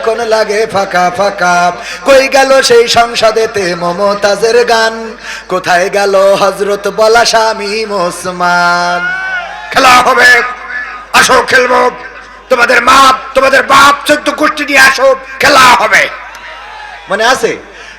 এখন লাগে ফাঁকা ফাঁকা। কই গেল সেই সংসদেতে মমতাজের গান? কোথায় গেল হজরত বলা স্বামী মোসমান? খেলা হবে। আসো, খেলব। তোমাদের মাপ, তোমাদের বাপ চোদ্দ গোষ্ঠী নিয়ে আসো। খেলা হবে। মনে আছে?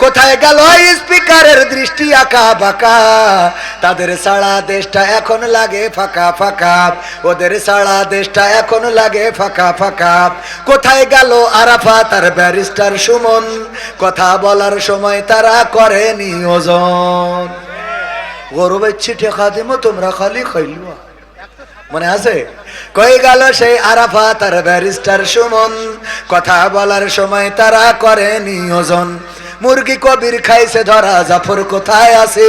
কোথায় গেল স্পিকারের দৃষ্টি আঁকা বাঁকা? তাদের সারা দেশটা এখন লাগে ফাঁকা ফাঁকা। ওদের সারা দেশটা এখন লাগে ফাঁকা ফাঁকা। কোথায় গেল আরাফা তার ব্যারিস্টার সুমন? কথা বলার সময় তারা করে নিয়োজন গরবের ঠেকা দিমো তোমরা খালি খাইলুয়া। মনে আছে? কই গেল সেই আরাফা তার ব্যারিস্টার সুমন? কথা বলার সময় তারা করে নিয়োজন মুরগি কবির খাইছে ধরা, জাফর কোথায় আছে?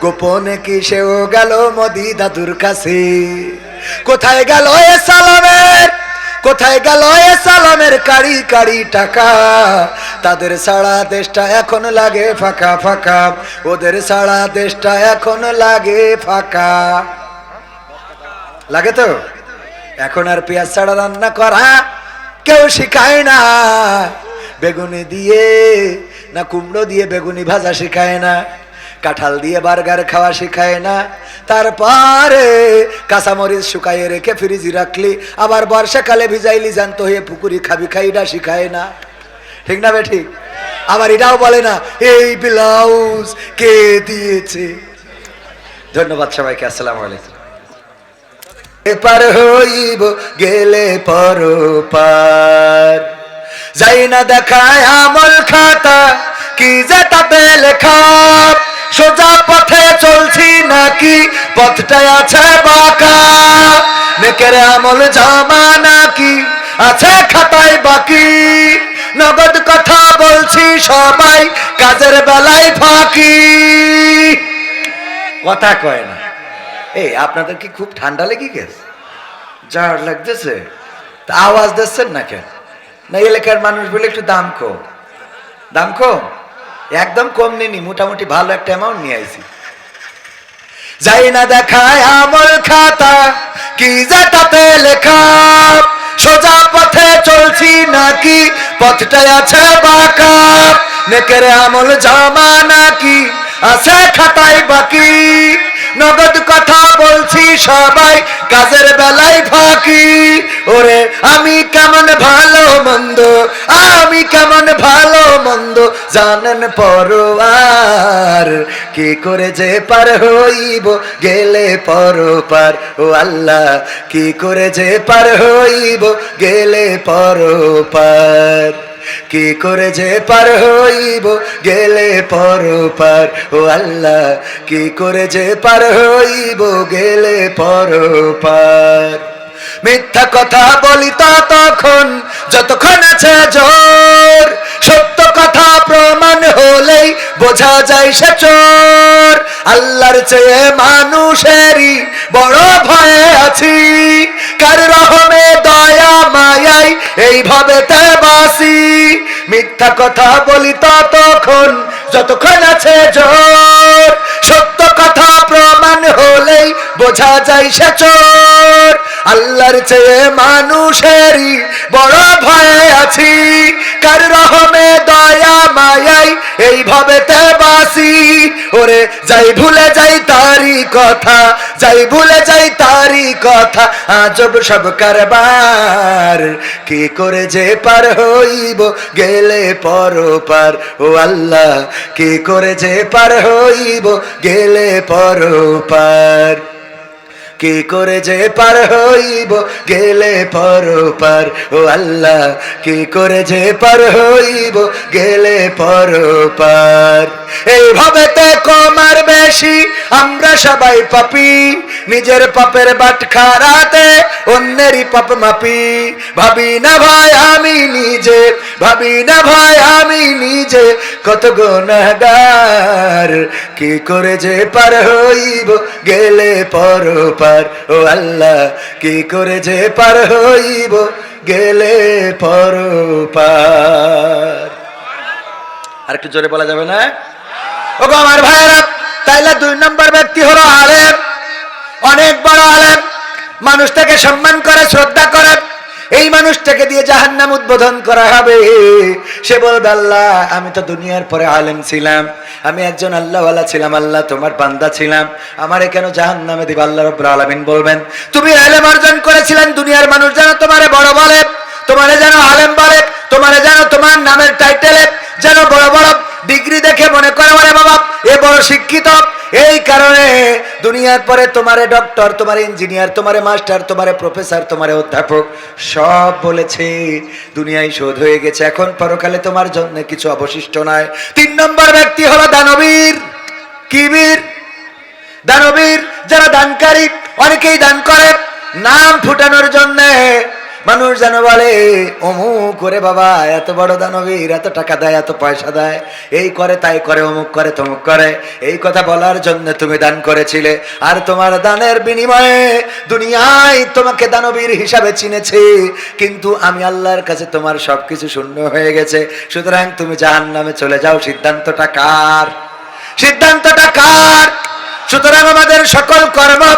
গোপনে কি সেও গেল মোদি দাদুর কাছে? কোথায় গেল এ সালামের, কোথায় গেল এ সালামের কাড়ি কাড়ি টাকা? তাদের সারা দেশটা এখন লাগে ফাঁকা ফাঁকা। ওদের সারা দেশটা এখন লাগে ফাঁকা। লাগে তো? এখন আর পেঁয়াজ ছাড়া রান্না করা কেউ শিখায় না। বেগুনি দিয়ে না কুমড়ো দিয়ে বেগুনি ভাজা শিখায় না, কাঁঠাল দিয়ে বার্গার খাওয়া শিখায় না। তারপরে কাঁচামরিচ শুকাইয়ে রেখে ফ্রিজি রাখলি, আবার বর্ষাকালে ভিজাইলি জানতো হয়ে পুকুরি খাবি খাইটা শিখায় না। ঠিক না বে ঠিক আবার এটাও বলে না, এই ব্লাউজ কে দিয়েছে? ধন্যবাদ সবাইকে, আসসালামু আলাইকুম। এপার হইব গেলে পর পার। যাই না দেখায় আমল খাতা, কি যে তাতে লেখা? সোজা পথে চলছি নাকি? পথটায় আছে বাঁকা। নেকের আমল জামা নাকি? আছে খাতায় বাকি। নগদ কথা বলছি সবাই, কাজের বেলায় ফাঁকি। কথা কয় না। এই, আপনাদের কি খুব ঠান্ডা লেগে গেছে? জ্বর লাগতেছে। তা আওয়াজ দিচ্ছেন না কেন? না এলাকার মানুষ বলে একটু দাম কম। দাম কম? একদম কম নিনি মোটামুটি ভালো একটা অ্যামাউন্ট নিয়ে আইছি। যাই না দেখায় আমল খাতা, কি যে তাতে লেখা, সোজা পথে চলছি নাকি পথটায় আছে বাঁকা। নেকের আমল জামা নাকি, আছে খাতায় বাকি। নগদ কথা বলছি সবাই, কাজের বেলায় ফাঁকি। ওরে, আমি কেমন ভালো মন্দ, আমি কেমন ভালো মন্দ, জানেন পরোয়ার, কি করে যে পার হইব গেলে পরপার। ও আল্লাহ, কি করে যে পার হইব গেলে পরপার। কি করে যে পার হইব গেলে পর পার? ও আল্লাহ, কি করে যে পার হইব গেলে পর পার? মিথ্যা কথা বলি তা তখন যতক্ষণ আছে জোর। হলেই বোঝা যায় সে চোর। আল্লাহর চেয়ে মানুষেরই বড় ভয়ে আছি। কার রহমে দয়া মায়াই এইভাবে তে বাসি মিথ্যা কথা বলি ততক্ষণ, যতক্ষণ আছে জোর। সত্য কথা প্রমাণ হলেই বোঝা যায় সে চোর। আল্লাহর চেয়ে মানুষেরই বড় ভয়ে আছি। কার রহমে দয়া মায়াই, এইভাবে তে বাসি। ওরে, যাই ভুলে যাই তারি কথা, যাই ভুলে যাই তারি কথা, আজব সব কারবার। কি করে যে পার হইব গেলে পর পার ও আল্লাহ, কি করে যে পার হইব গেলে পর পার কি করে যে পার হইব গেলে পর পার? ও আল্লাহ, কি করে যে পার হইব গেলে পর পার? এইভাবে তে কমার বেশি, আমরা সবাই পাপি। নিজের পাপের বাট খারাতে অন্যেরই পাপ মাপি। ভাবি না ভাই, আমি নিজে। ভাবি না ভাই, আমি নিজে। কত গুনাহগার, কি করে যে পার হইব? গেলে পরপার ও আল্লাহ, কি করে যে পার হইব? গেলে পরপার আর একটু জোরে বলা যাবে না? আমার ভাইয়েরা, তাইলে দুই নম্বর ব্যক্তি হলো আলেম। অনেক বড় আলেম। মানুষটাকে সম্মান করে, শ্রদ্ধা করে। এই মানুষটাকে দিয়ে জাহান্নাম উদ্বোধন করা হবে। সে বলবে, আল্লাহ, আমি তো দুনিয়ার পরে আলেম ছিলাম। আমি একজন আল্লাহওয়ালা ছিলাম, আল্লাহ তোমার পান্দা ছিলাম। আমারে কেন জাহান্নামে দিবা? আল্লাহ রব্বুল আলামিন বলবেন, তুমি আলেম অর্জন করেছিলেন দুনিয়ার মানুষ যেন তোমারে বড় বলে, তোমারে যেন আলেম বলে, তোমারে যেন তোমার নামের টাইটেলে যেন বড় বড় ডিগ্রি দেখে মনে করে মানে বাবা, এ বড় শিক্ষিত। এই কারণে দুনিয়ার পরে তোমারে ডক্টর তোমার ইঞ্জিনিয়ার তোমারে মাস্টার তোমারে প্রফেসর তোমারে অধ্যাপক, সব বলেছে। দুনিয়ায় শোধ হয়ে গেছে। এখন পরকালে তোমার জন্য কিছু অবশিষ্ট নয়। তিন নম্বর ব্যক্তি হলো দানবীর। কি বীর? দানবীর, যারা দানকারী, অনেকেই দান করে। নাম ফুটানোর জন্য মানুষ যেন বলে, অমুক করে বাবা, এত বড় দানবীর, এত টাকা দেয়, এত পয়সা দেয়। এই করে, তাই করে, অমুক করে, তমুক করে। এই কথা বলার জন্য তুমি দান করেছিলে। আর তোমার দানের বিনিময়ে দুনিয়ায় তোমাকে দানবীর হিসাবে চিনেছে। কিন্তু আমি আল্লাহর কাছে তোমার সবকিছু শূন্য হয়ে গেছে। সুতরাং তুমি জাহান নামে চলে যাও। সিদ্ধান্তটা কার? সিদ্ধান্তটা কার? সুতরাং আমাদের সকল কর্ম,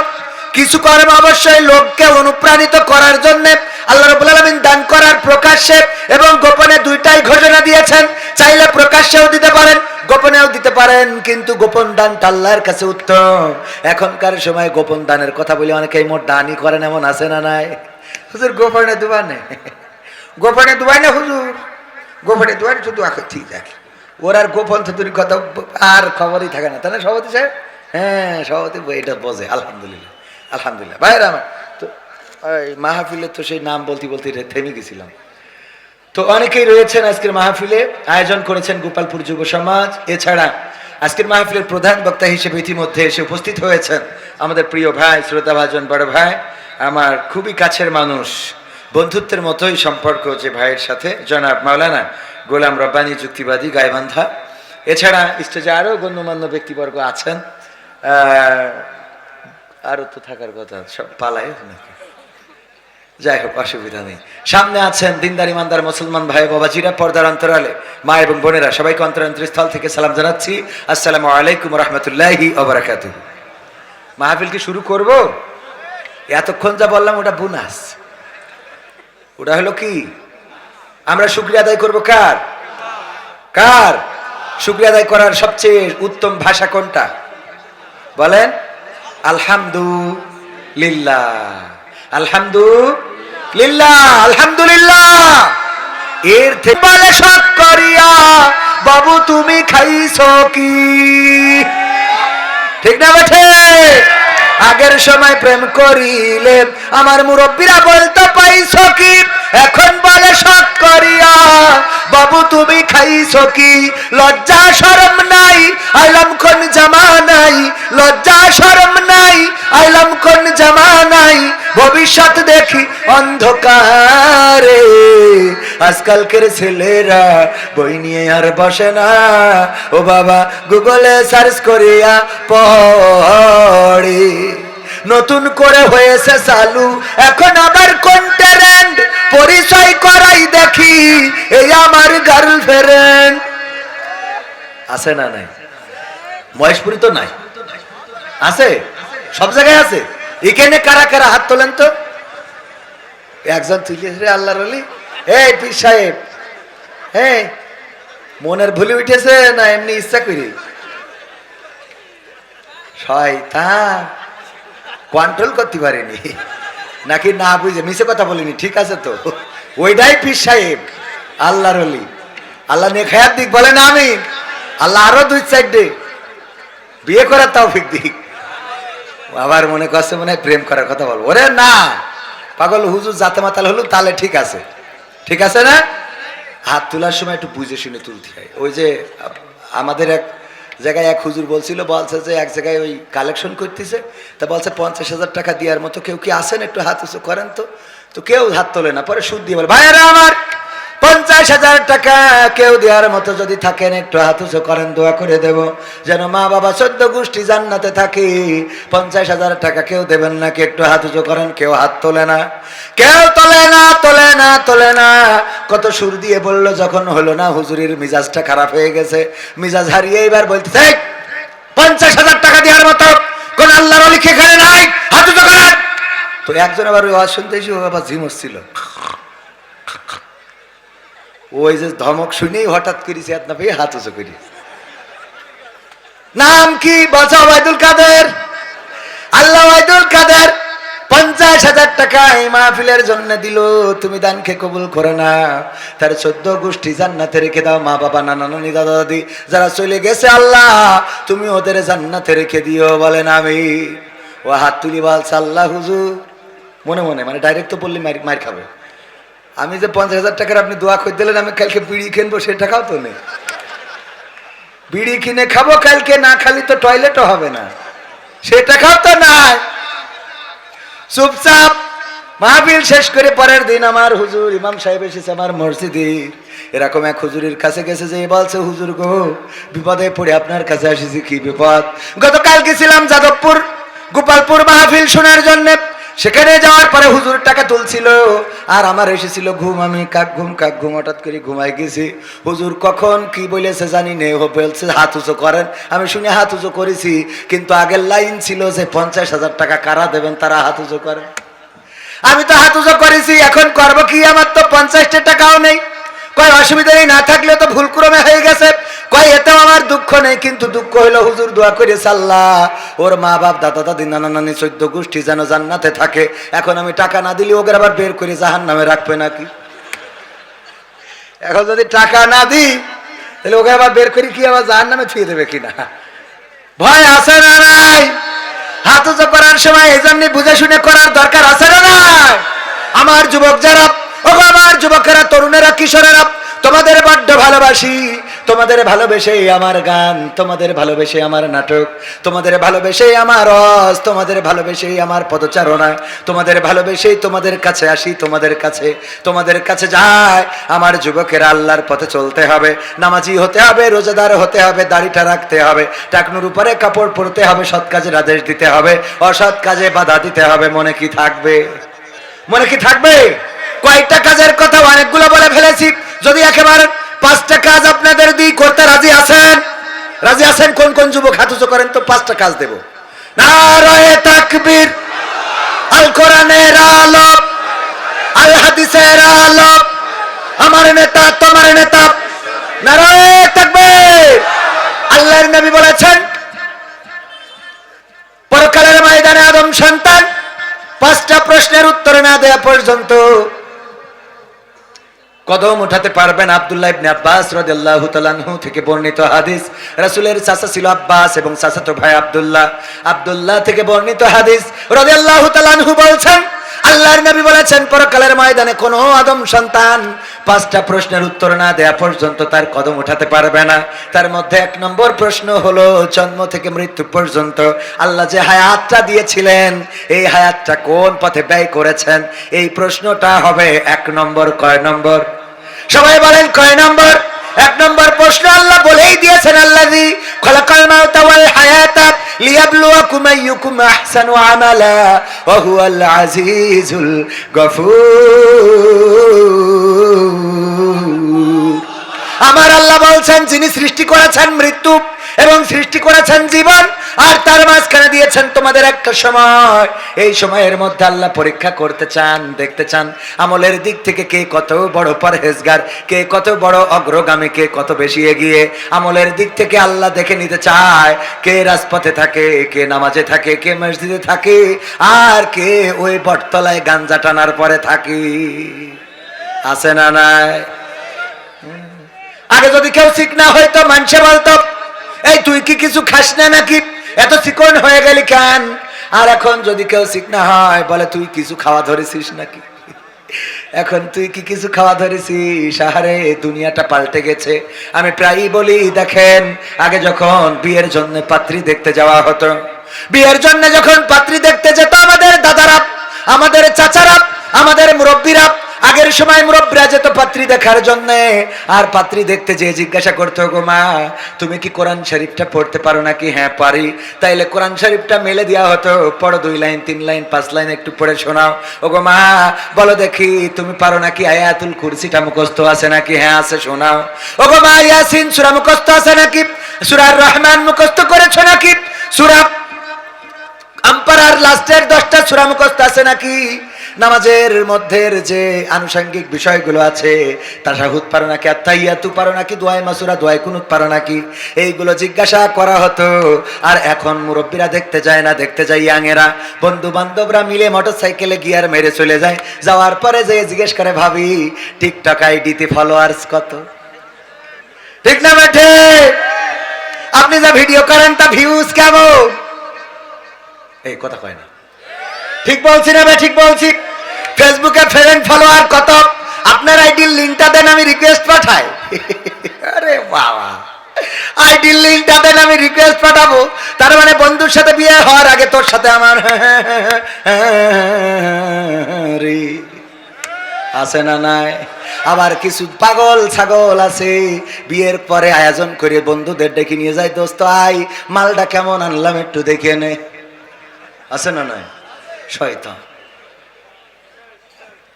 কিছু কর্ম অবশ্যই লোককে অনুপ্রাণিত করার জন্য আল্লাহ রাব্বুল আলামিন দান করার প্রকাশ্যে এবং গোপনে দুইটাই ঘোষণা দিয়েছেন। চাইলে প্রকাশ্যেও দিতে পারেন, গোপনেও দিতে পারেন, কিন্তু গোপন দানটা আল্লাহর কাছে উত্তম। এখনকার সময় গোপন দানের কথা বলে অনেকেই মোট দানই করেন, এমন আছে না নাই? হুজুর, গোপনে দুবানে গোপনে দুবাই না হুজুর। গোপনে দুবাই শুধু এখন ঠিক আছে। ওর আর গোপন থুতুরি কথা, আর খবরই থাকে না। তাই না সভাপতি সাহেব? হ্যাঁ সভাপতি এটা বোঝে, আলহামদুলিল্লাহ। আলহামদুলিল্লাহ। ভাইরা আমার মাহফিলে তো সেই নাম বলতে বলতে থেমে গেছিলাম। তো অনেকেই রয়েছেন আজকের মাহফিলে। আয়োজন করেছেন গোপালপুর যুব সমাজ। এছাড়া আজকের মাহফিলের প্রধান বক্তা হিসেবে ইতিমধ্যে এসে উপস্থিত হয়েছেন আমাদের প্রিয় ভাই, শ্রোতাভাজন, বড় ভাই, আমার খুবই কাছের মানুষ। বন্ধুত্বের মতোই সম্পর্ক যে ভাইয়ের সাথে, জনাব মাওলানা গোলাম রব্বানি, যুক্তিবাদী গায়বান্ধা এছাড়া স্টেজে আরও গণ্যমান্য ব্যক্তিবর্গ আছেন। আরও তো থাকার কথা, সব পালায় নাকি? যাই হোক, অসুবিধা নেই। সামনে আছেন দিনদার, ইমানদার মুসলমান ভাই বাবাজিরা, পর্দার অন্তরালে। মা এবং বোনেরা, সবাইকে অন্তরান্তর স্থল থেকে সালাম জানাচ্ছি। আসসালামু আলাইকুম রহমতুল্লাহি অবরাকাত মাহফিল কি শুরু করব? এতক্ষণ যা বললাম, ওটা বোনাস। ওটা হলো কি? আমরা শুক্রিয়া আদায় করব কার? কার? শুক্রিয়া আদায় করার সবচেয়ে উত্তম ভাষা কোনটা? বলেন, আলহামদুলিল্লাহ। আলহামদুলিল্লাহ আলহামদুলিল্লাহ। এর থেকে সব করিয়া, বাবু তুমি খাইছো কি? ঠিক না বেঠে? আগের সময় প্রেম করিলে আমার মুরব্বীরা বলতে পাইছো কি? এখন বলে সব করিয়া, বাবু তুমি খাইছো কি? লজ্জা, শরম নাই, আইলাম কোন জামা নাই, লজ্জা, শরম নাই, আইলাম কোন জামা ভবিষ্যৎ দেখি অন্ধকারে। আজকালকের ছেলেরা বই নিয়ে আর বসে না। ও বাবা, গুগলে সার্চ করিয়া পড়ে। নতুন করে হয়েছে চালু। এখন আবার কোন ট্যালেন্ট পরিচয় করাই দেখি। এই আমার গার্লফ্রেন্ড আছে না নাই? মহেশপুরি তো নাই? আছে? সব জায়গায় আছে? এখানে কারা কারা হাত তোলেন তো? একজন তুলিস রে আল্লাহর পীর সাহেব হ্যাঁ মনের ভুলে উঠেছে না এমনি ইচ্ছা করি কন্ট্রোল করতে পারিনি। নাকি না বুঝে মিশে কথা বলিনি, ঠিক আছে তো? ওইটাই পীর সাহেব, আল্লাহর অলি আল্লাহ নিয়ে খায়াত দিক, বলেন আমি আল্লাহ আরও দুই সাইডে বিয়ে করার তাও ফিক দিক। আবার মনে করছে মনে প্রেম করার কথা বলব। ওরে না! পাগল, হুজুর জাতে মাতাল হলো, তাহলে ঠিক আছে। ঠিক আছে না? হাত তোলার সময় একটু বুঝে শুনে তুলতে হয়। ওই যে, আমাদের এক জায়গায় এক হুজুর বলছিল, বলছে যে এক জায়গায় ওই কালেকশন করতেছে, তা বলছে পঞ্চাশ হাজার টাকা দেওয়ার মতো কেউ কি আসেন একটু হাত উঁচু করেন তো। তো কেউ হাত তোলে না, পরে সুদ দিয়ে বলে, ভাইয়েরা আমার পঞ্চাশ হাজার টাকা কেউ দেওয়ার মতো যদি থাকেন, একটু হাত করেন, দোয়া করে দেব। যেন মা বাবা চোদ্দ গোষ্ঠী জান্নাতে থাকি। পঞ্চাশ হাজার টাকা কেউ দেবেন নাকি একটু হাত করেন, কেউ হাত তোলে না। কেউ তোলে না তোলে না তোলে না। কত সুর দিয়ে বলল, যখন হলো না হুজুরির মিজাজটা খারাপ হয়ে গেছে। মিজাজ হারিয়ে এবার বলতে পঞ্চাশ হাজার টাকা দেওয়ার মতো, কোন আল্লাহর অলিখে এখানে নাই, হাত করেন। তো একজন আবার ওই আওয়াজ শুনতে এসে ও আবার ঝিমসছিল ওই যে ধমক শুনেই হঠাৎ করেছি আপনার পেয়ে হাত উঁচু করি। নাম কি? বলছো ওয়াইদুল কাদের? আল্লাহ ওয়াইদুল কাদের পঞ্চাশ হাজার টাকা এই মাহফিলের জন্য দিল। তুমি দানকে কবুল করে না। তার চোদ্দ গোষ্ঠী জান্নাতে রেখে দাও। মা বাবা, নানা নানি, দাদা দাদি, যারা চলে গেছে আল্লাহ, তুমি ওদের জান্নাতে রেখে দিও বলেন আমি। ও হাত তুলি বলছে, আল্লাহ হুজুর। মনে মনে মানে ডাইরেক্ট তো বললে মার খাবে। আমি যে পঞ্চাশ হাজার টাকার আপনি দোয়া করে দিলেন, আমি কালকে বিড়ি কিনবো, সে টাকাও তো নেই। বিড়ি কিনে খাব কালকে, না খালি তো টয়লেটও হবে না। সে টাকাও তো নাই। চুপচাপ মাহফিল শেষ করে পরের দিন আমার হুজুর ইমাম সাহেব এসেছে আমার মসজিদে এরকম এক হুজুরের কাছে গেছে যে বলছে হুজুর গো, বিপদে পড়ে আপনার কাছে এসেছি কি বিপদ? গতকাল গেছিলাম যাদবপুর, গোপালপুর মাহফিল শোনার জন্য। সেখানে যাওয়ার পরে হুজুর টাকা তুলছিল, আর আমার এসেছিল, ঘুম আমি, কাক ঘুম কাক ঘুম, হঠাৎ করে ঘুমাই গেছি। হুজুর কখন কি বলেছে জানি নে হাত উঁচু করেন। আমি শুনে হাত উঁচু করেছি, কিন্তু আগের লাইন ছিল যে পঞ্চাশ হাজার টাকা কারা দেবেন, তারা হাত উঁচু করেন আমি তো হাত উঁচু করেছি, এখন করব কি? আমার তো পঞ্চাশটা টাকাও নেই। কয়, অসুবিধা নেই, না থাকলে তো ভুল ক্রমে হয়ে গেছে। কয়, এতেও আমার দুঃখ নেই, কিন্তু দুঃখ হইল হুজুর দোয়া করে সাল্লাহ ওর মা বাপ, দাদা, দাদি, নানা, নানি, চোদ্দ গোষ্ঠী যেন জান্নাতে থাকে। এখন আমি টাকা না দিলে ওকে আবার বের করে জাহান নামে রাখবে নাকি? এখন যদি টাকা না দিই, তাহলে ওকে আবার বের করে কি আবার জাহান নামে থুয়ে দেবে কিনা? ভয় আছে না নাই? হাত উঁচু করার সময় এই জন্য বুঝে শুনে করার দরকার আছে না নাই? আমার যুবক যারা ও আমার যুবকেরা, তরুণেরা, কিশোরেরা, তোমাদের বড্ড ভালোবাসি। তোমাদের ভালোবেসে আমার গান, তোমাদের ভালোবেসে আমার নাটক, তোমাদের ভালোবেসে আমার রস তোমাদের ভালোবেসে আমার পদচারণা, তোমাদের ভালোবেসেই তোমাদের কাছে আসি, তোমাদের কাছে তোমাদের কাছে যায় আমার যুবকেরা আল্লাহর পথে চলতে হবে, নামাজি হতে হবে, রোজাদার হতে হবে, দাড়িটা রাখতে হবে, টাকনুর উপরে কাপড় পরতে হবে, সৎ কাজের আদেশ দিতে হবে, অসৎ কাজে বাধা দিতে হবে, মনে কি থাকবে? মনে কি থাকবে? কয়েকটা কাজের কথা অনেকগুলো বলে ফেলেছি, যদি একেবারে পাঁচটা কাজ আপনাদের দিই করতে রাজি আছেন? রাজি আছেন? কোন কোন যুবক হাত করেন তো পাঁচটা কাজ দেব। আল কোরআনের আলো হাদিসের আমার নেতা, তোমার নেতা। নারায়ে আল্লাহর নবী বলেছেন, পরকালের ময়দানে আদম সন্তান, পাঁচটা প্রশ্নের উত্তর না দেয়া পর্যন্ত কদম উঠাতে পারবেন আবদুল্লাহ ইবনে আব্বাস রাদিয়াল্লাহু তাআলাহু থেকে বর্ণিত হাদিস। রাসূলের চাচা ছিল আব্বাস এবং চাচাতো ভাই আব্দুল্লাহ। আব্দুল্লাহ থেকে বর্ণিত হাদিস রাদিয়াল্লাহু তাআলাহু বলছেন আল্লাহর নবী বলেছেন, পরকালের ময়দানে কোনো আদম সন্তান পাঁচটা প্রশ্নের উত্তর না দেয়া পর্যন্ত তার কদম উঠাতে পারবে না। তার মধ্যে এক নম্বর প্রশ্ন হলো, জন্ম থেকে মৃত্যু পর্যন্ত আল্লাহ যে হায়াতটা দিয়েছিলেন, এই হায়াতটা কোন পথে ব্যয় করেছেন? এই প্রশ্নটা হবে এক নম্বর, কয় নম্বর? সবাই বলেন, কয় নম্বর? এক নম্বর প্রশ্ন আল্লাহ বলেই দিয়েছেন আল্লাহ খলাকাল মাউতা ওয়াল হায়াতা লিয়াবলুয়াকুম আইয়ুকুম আহসানু আমালা ওয়া হুয়াল আজিজুল গফুর। আমার আল্লাহ বলছেন, যিনি সৃষ্টি করেছেন মৃত্যু এবং সৃষ্টি করেছেন জীবন, আর তার মাঝখানে দিয়েছেন তোমাদের একটা সময়। এই সময়ের মধ্যে আল্লাহ পরীক্ষা করতে চান, দেখতে চান আমলের দিক থেকে কে কত বড় পরহেজগার, কে কত বড় অগ্রগামী, কে কত বেশি এগিয়ে। আমলের দিক থেকে আল্লাহ দেখে নিতে চায় কে রাজপথে থাকে, কে নামাজে থাকে, কে মসজিদে থাকে, আর কে ওই বটতলায় গাঞ্জা টানার পরে থাকি। আছে না নাই? আগে যদি কেউ ঠিক না হইতো, মানুষে বলতো এই, তুই কি কিছু খাস না নাকি? এত চিকন হয়ে গেলি কেন? আর এখন যদি কেউ ঠিক না হয়, বলে, তুই কিছু খাওয়া ধরেছিস নাকি? এখন তুই কি কিছু খাওয়া ধরেছিস? আহারে, দুনিয়াটা পাল্টে গেছে। আমি প্রায়ই বলি, দেখেন, আগে যখন বিয়ের জন্য পাত্রী দেখতে যাওয়া হতো, বিয়ের জন্য যখন পাত্রী দেখতে যেত আমাদের দাদারা, আমাদের চাচারা, আমাদের মুরব্বীরা আগের সময় মুরব্বীরা যেত পাত্রী দেখার জন্য। আর পাত্রী দেখতে যে জিজ্ঞাসা করতো, গো মা, তুমি কি কোরআন শরীফটা পড়তে পারো নাকি? হ্যাঁ পারি। তাইলে কোরআন শরীফটা মেলে দেওয়া হতো। পড়ো দুই লাইন, তিন লাইন, পাঁচ লাইন একটু পড়ে শোনাও। ও গো মা, বলো দেখি, তুমি পারো নাকি? আয়াতুল কুরসিটা মুখস্থ আছে নাকি? হ্যাঁ আছে, শোনাও। ও গো মা, ইয়াসিন, সূরা মুখস্থ আছে নাকি? সূরা রহমান মুখস্থ করেছ নাকি? সূরা আম্পারার লাস্টের দশটা সূরা মুখস্থ আছে নাকি? নামাজের মধ্যের যে আনুষঙ্গিক বিষয়গুলো আছে তাশাহুদ পারো নাকি আত্মাইয়াতু পারো নাকি, দোয়াই মাসুরা, দোয়াই কুনুত পারো নাকি, এইগুলো জিজ্ঞাসা করা হতো। আর এখন মুরব্বীরা দেখতে যায় না, দেখতে যায় ইয়াংয়েরা। বন্ধু বান্ধবরা মিলে মোটর সাইকেলে গিয়ার মেরে চলে যায়। যাওয়ার পরে যে জিজ্ঞেস করে, ভাবি, টিকটক আইডিতে ফলোয়ার্স কত? ঠিক না বেঠে? আপনি যা ভিডিও করেন, তা ভিউজ কেমন? এই কথা কয় না। ঠিক বলছি না ভাই, ঠিক বলছি। ফেসবুকে ফ্রেন্ড ফলোয়ার কত? আপনার আইডির লিঙ্কটা দেন, আমি রিকোয়েস্ট পাঠাই। আরে বাবা। আইডির লিঙ্কটা দেন, আমি রিকোয়েস্ট পাঠাবো। তার মানে বন্ধুর সাথে বিয়ে হওয়ার আগে তোর সাথে আমার রে। আছে না নাই? আবার কিছু পাগল ছাগল আছে। বিয়ের পরে আয়োজন করে বন্ধুদের ডেকে নিয়ে যায়, দোস্ত আই মালটা কেমন আনলাম একটু দেখে নে। আছে না নাই? শয়তান।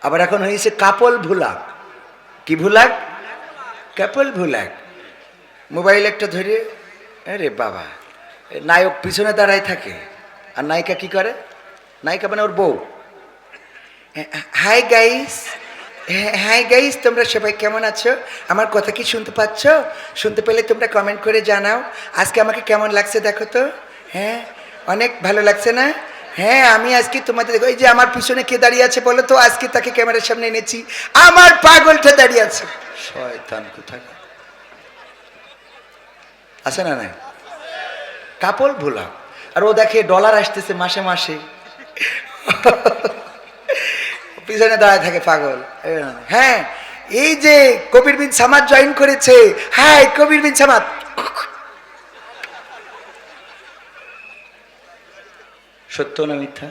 আবার এখন হয়েছে কাপল ভুলাক। কি ভুলাক? কাপল ভুলাক। মোবাইল একটা ধরে, আরে বাবা নায়ক পিছনে দাঁড়ায় থাকে। আর নায়িকা কি করে? নায়িকা মানে ওর বউ। হাই গাইস হাই গাইস, তোমরা সবাই কেমন আছো? আমার কথা কি শুনতে পাচ্ছ? শুনতে পেলে তোমরা কমেন্ট করে জানাও। আজকে আমাকে কেমন লাগছে দেখো তো? হ্যাঁ? অনেক ভালো লাগছে না? হ্যাঁ আমি আজকে তোমাদের দেখো, এই যে আমার পিছনে কে দাঁড়িয়ে আছে বলো তো? আজকে তাকে ক্যামেরার সামনে এনেছি। আমার পাগলটা দাঁড়িয়ে আছে। আছে না নাই? কাপড় ভোলা। আর ও দেখে ডলার আসতেছে মাসে মাসে। পিছনে দাঁড়ায় থাকে পাগল। হ্যাঁ এই যে কবির বিন সামাদ জয়েন করেছে। হ্যাঁ কবির বিন সামাদ। সত্য না মিথ্যা?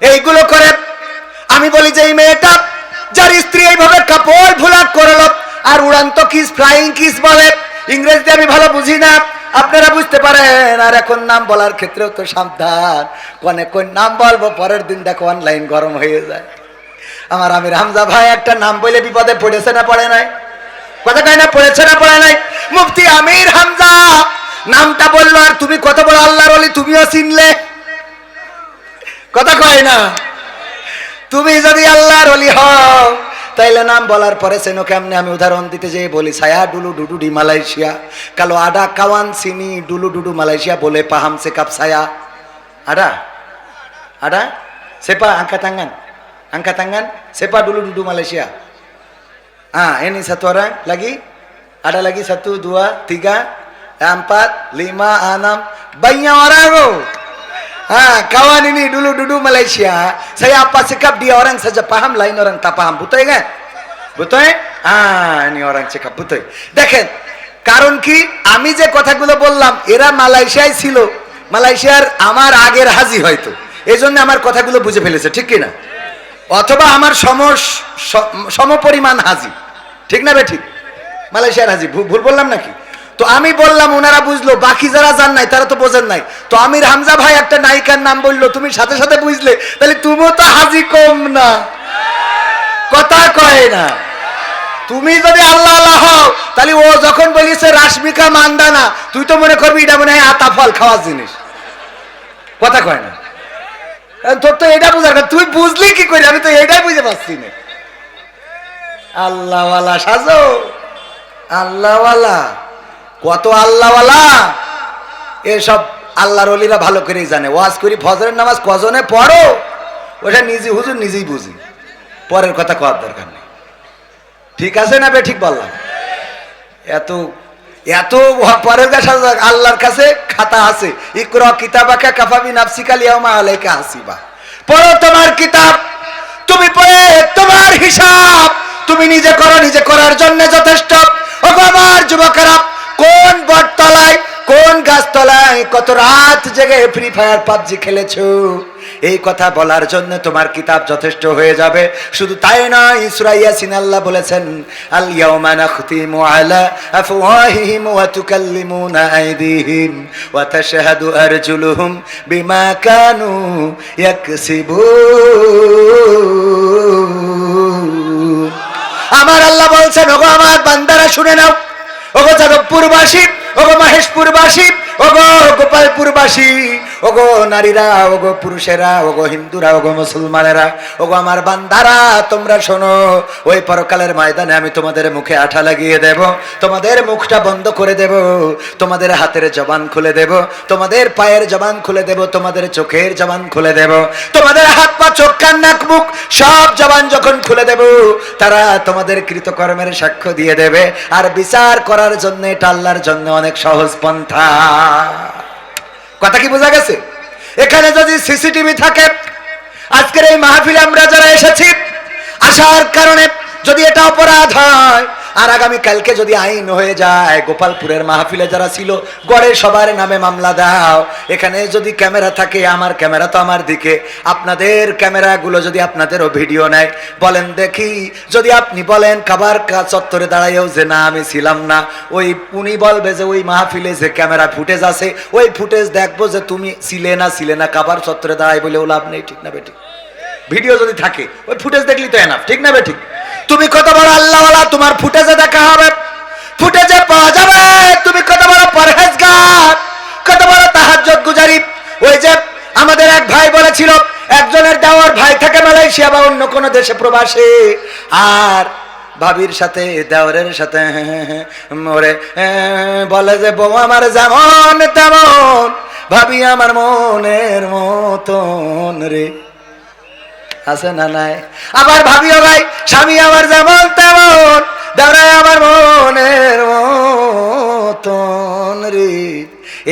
এইগুলো করে আমি বলি যে, এই মেয়েটা, যার স্ত্রী এইভাবে কাপড় ভোলা করল, আর উড়ান্ত কিস ফ্লাইং কিস বলে। ইংরেজিতে আমি ভালো বুঝি না। আপনারা বুঝতে পারেন, আর এখন নাম বলার ক্ষেত্রেও তো সাবধান। কনে কোন নাম বলব, পরের দিন দেখো অনলাইন গরম হয়ে যায়। আমার আমির হামজা ভাই একটা নাম বলে বিপদে পড়েছে না পড়ে নাই? কথা কয় না, পড়েছে না পড়ে নাই? মুফতি আমির হামজা! নামটা বলল আর তুমি কত বড় আল্লাহর অলি তুমিও চিনলে। কথা কয় না? তুমি যদি আল্লাহর অলি হও, তাইলে নাম বলার পরে সেনো কেমনে? আমি উদাহরণ দিতে যেয়ে বলি ছায়া ডুলু ডুডু ডি মালয়েশিয়া, কালো আডা কাওয়ান সিনি ডুলু ডুডু মালয়েশিয়া বলে পাহাম সে কাপ ছায়া আডা? আডা? সেপা angka tangan angka tangan sepa dulu duduk Malaysia ah ini satu orang lagi ada lagi satu dua tiga empat lima enam banyak orang oh. Ah, kawan ini dulu duduk Malaysia. Saya apa sikap dia orang saja paham, lain orang tak paham. Betul kan? Betul? Ah, ini orang cakap betul. দেখেন কারণ কি আমি যে কথাগুলো বললাম এরা মালয়েশিয়ায় ছিল মালয়েশিয়ার আমার আগের হাজি হয়তো এই জন্য আমার কথাগুলো বুঝে ফেলেছে ঠিক কি না অথবা আমার সম সমপরিমাণ হাজি ঠিক না বে ঠিক মালয়েশিয়ার হাজি ভুল বললাম নাকি তো আমি বললাম ওনারা বুঝলো, বাকি যারা জান নাই, তারা তো বোঝেন নাই। তো আমির হামজা ভাই একটা নায়িকার নাম বলল, তুমি সাথে সাথে বুঝলে, তাহলে তুমিও তো হাজি কম না। কথা কয় না। তুমি যদি আল্লাহ আল্লাহ হও, তাহলে ও যখন বলিছে, রাশমিকা মান্দানা তুই তো মনে করবি এটা মনে হয় আতা ফল খাওয়ার জিনিস। কথা কয় না। তোর তো এটা বুঝার কথা। তুই বুঝলি কি করে? আমি তো এটাই বুঝে পাচ্ছি না। আল্লাহওয়ালা সাজো। আল্লাহওয়ালা। কত আল্লাহওয়ালা। এসব আল্লাহর অলিরা ভালো করেই জানে। ওয়াজ করি, ফজরের নামাজ কজনে পড়ো? ওটা নিজে হুজুর নিজেই বুঝি। পরের কথা কওয়ার দরকার নেই। ঠিক আছে না বে, ঠিক বললাম? এত এত পরের কাছে আল্লাহর কাছে খাতা আছে। ইকর কিতাবাকা কাফাবি নাফসিকাল ইয়াউমা আলাইকা হাসিবা। পড়ো তোমার কিতাব। তুমি পড়ে তোমার হিসাব। তুমি নিজে করো, নিজে করার জন্য যথেষ্ট। ও আমার যুবকেরা কোন বটতলায়, কোন গাছতলায় কত রাত জেগে ফ্রি ফায়ার পাবজি খেলেছো? এই কথা বলার জন্য তোমার কিতাব যথেষ্ট হয়ে যাবে। শুধু তাই নয়, সূরা ইয়াসিন আল্লাহ বলেছেন, আল ইয়াউমা নাখতিমু আলা আফওয়াহিহিম ওয়া তুকাল্লিমুনা আইদিহিম ওয়া তাশহাদু আরজুলুহুম বিমা কানু ইয়াকসিবুন। আমার আল্লাহ বলছেন, ওগো আমার বান্দারা শুনে নাও। ওগো যাদবপুরবাসী ওগো মহেশপুরবাসী ওগো গোপালপুরবাসী ওগো নারীরা, ওগো পুরুষেরা, ওগো হিন্দুরা, ওগো মুসলমানেরা, ওগো আমার বান্দারা, তোমরা শোনো, ওই পরকালের ময়দানে আমি তোমাদের মুখে আঠা লাগিয়ে দেব, তোমাদের মুখটা বন্ধ করে দেব, তোমাদের হাতের জবান খুলে দেব, তোমাদের পায়ের জবান খুলে দেব, তোমাদের চোখের জবান খুলে দেব, তোমাদের হাত পা, চোখ, কান, নাক, মুখ, সব জবান যখন খুলে দেব, তারা তোমাদের কৃতকর্মের সাক্ষ্য দিয়ে দেবে, আর বিচার করার জন্য এটা আল্লাহর জন্য অনেক সহজ পন্থা। কথা কি বোঝা গেছে? এখানে যদি সিসিটিভি থাকে, আজকের এই মাহফিলে আমরা যারা এসেছি, আসার কারণে যদি এটা অপরাধ হয় আর আগামী কালকে যদি আইন হয়ে যায়, গোপালপুরের মাহফিলে যারা ছিল গড়ে সবার নামে মামলা দাও। এখানে যদি ক্যামেরা থাকে, আমার ক্যামেরা তো আমার দিকে। আপনাদের ক্যামেরাগুলো যদি আপনাদেরও ভিডিও নেয়, বলেন দেখি। যদি আপনি বলেন খাবার চত্বরে দাঁড়াইও যে না, আমি ছিলাম না। ওই উনি বলবে যে, ওই মাহফিলে যে ক্যামেরা ফুটেজ আছে, ওই ফুটেজ দেখব যে তুমি ছিলে না ছিলে না খাবার চত্বরে দাঁড়াই বলেও লাভ নেই, ঠিক না বেটি? ভিডিও যদি থাকে, ওই ফুটেজ দেখলি তো এনাফ ঠিক না বেঠিক তুমি কত বড় আল্লাহওয়ালা, তোমার ফুটেজে দেখা হবে। ফুটেজে পাওয়া যাবে। তুমি কত বড় পরহেজগার, কত বড় তাহাজ্জুদ গুজারি। ওই যে আমাদের এক ভাই বলেছিল, একজনের দেওয়ার ভাই থাকে মালয়েশিয়া বা অন্য কোনো দেশে প্রবাসে। আর ভাবির সাথে, দেওরের সাথে মরে বলে যে, বউ আমার যেমন তেমন, ভাবি আমার মনের মতন রে। আছে না নাই? আবার ভাবিও ভাই স্বামী আমার যেমন তেমন দাঁড়ায় আমার মনের মতন রে।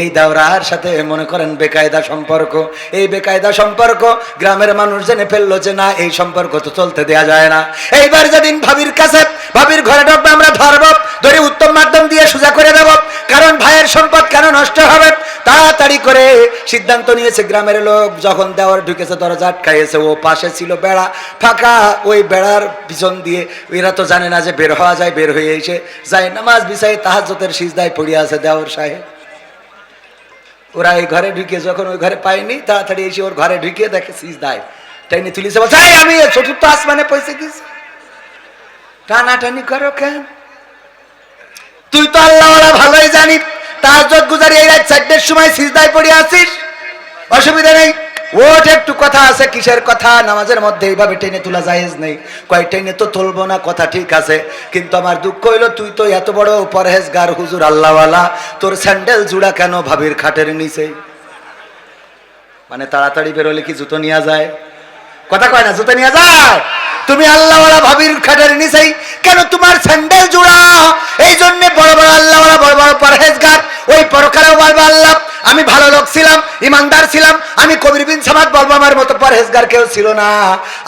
এই দাওরার সাথে মনে করেন বেকায়দা সম্পর্ক। এই বেকায়দা সম্পর্ক গ্রামের মানুষ জেনে ফেলল যে না, এই সম্পর্ক তো চলতে দেয়া যায় না। এইবার যেদিন ভাবির কাছে, ভাবির ঘরে ঢুকবে, আমরা ধরব, ধরে উত্তম মাধ্যম দিয়ে সোজা করে দেব। কারণ ভাইয়ের সম্পদ কেন নষ্ট হবে? তাড়াতাড়ি করে সিদ্ধান্ত নিয়েছে গ্রামের লোক যখন দেওয়ার ঢুকেছে দরজা আটকাইয়েছে ও পাশে ছিল বেড়া ফাঁকা ওই বেড়ার পিছন দিয়ে। এরা তো জানে না যে বের হওয়া যায় বের হয়ে এসে যায়। নামাজ বিছাই তাহাজতের সিজদায় পড়িয়া আছে দেওয়ার সাহেব। ওরা এই ঘরে ঢুকে যখন ওই ঘরে পায়নি তাড়াতাড়ি এসে ওর ঘরে ঢুকে দেখে সিজদায়। টাইনি তুলিছে বলছে "এই, আমি চতুর্থ আসমানে পৌঁছে গেছি। টানাটানি করো কেন? তুই তো আল্লাহ ভালোই জানি আমার দুঃখ হইল, তুই তো এত বড় পরহেজগার, হুজুর আল্লাহওয়ালা। তোর স্যান্ডেল জুড়া কেন ভাবির খাটের নিচে? মানে তাড়াতাড়ি বেরোলে কি জুতো নিয়ে যায়? কথা কয় না, জুতো নিয়ে যায়? তুমি আল্লাহওয়ালা ভাবির খাটার নিচাই কেন তোমার স্যান্ডেল জোড়া? এই জন্য বড় বড় আল্লাহওয়ালা, বড় বড় পরহেজগার, ওই পরকালেও বলব আল্লাহ আমি ভালো লোক ছিলাম, ইমানদার ছিলাম, আমি কবির বিন সামাদ বলব আমার মতো পরহেজগার কেউ ছিল না।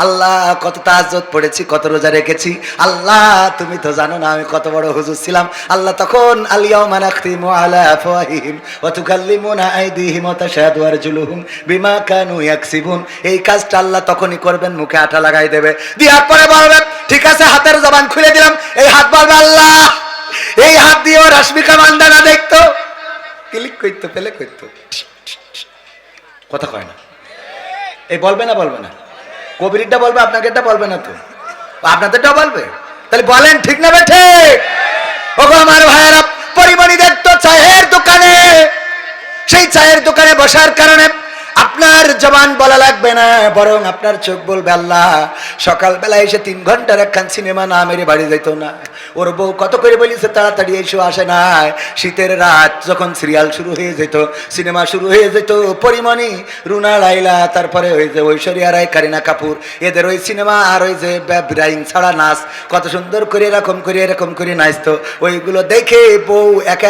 আল্লাহ, কত তাজ্জত পড়েছি, কত রোজা রেখেছি। আল্লাহ, তুমি তো জানো না আমি কত বড় হুজুর ছিলাম। আল্লাহ তখন আলিয়াউমা নাখতিমু আলা আফওয়াহিহিম ওয়া তাশহাদু আরজুলুহুম বিমা কানু ইয়াকসিবুন। এই কাজটা আল্লাহ তখনই করবেন, মুখে আঠা লাগাই দেবে। দেওয়ার পরে বলবেন, ঠিক আছে, হাতের জবান খুলে দিলাম, এই হাত বলবে আল্লাহ, এই হাত দিয়েও রাশমিকা মান্দানা ক্লিক করতো পেলে করতো কথা কয় না। এই বলবে না বলবে না। কবিরটা বলবে আপনাকে এটা বলবে না তো। আপনাদেরটা বলবে। তাহলে বলেন, ঠিক না বেঠে ওগো আমার ভাইয়েরা পরিমণি দেখতো চায়ের দোকানে। সেই চায়ের দোকানে বসার কারণে আপনার জবান বলা লাগবে না, বরং আপনার চোখ বলবে, আল্লাহ সকালবেলা এসে তিন ঘণ্টার একখান সিনেমা না মেরে বাড়ি যেত না। ওর বউ কত করে বলিছে, তাড়াতাড়ি এসে, আসে না শীতের রাত যখন সিরিয়াল শুরু হয়ে যেত, সিনেমা শুরু হয়ে যেত, পরিমণি, রুনা, লাইলা, তারপরে ওই যে ঐশ্বরিয়া রায়, কারিনা কাপুর, এদের ওই সিনেমা আর ওই যে ব্রাইং ছাড়া নাচ, কত সুন্দর করে এরকম করে এরকম করে নাচতো। ওইগুলো দেখে বউ একা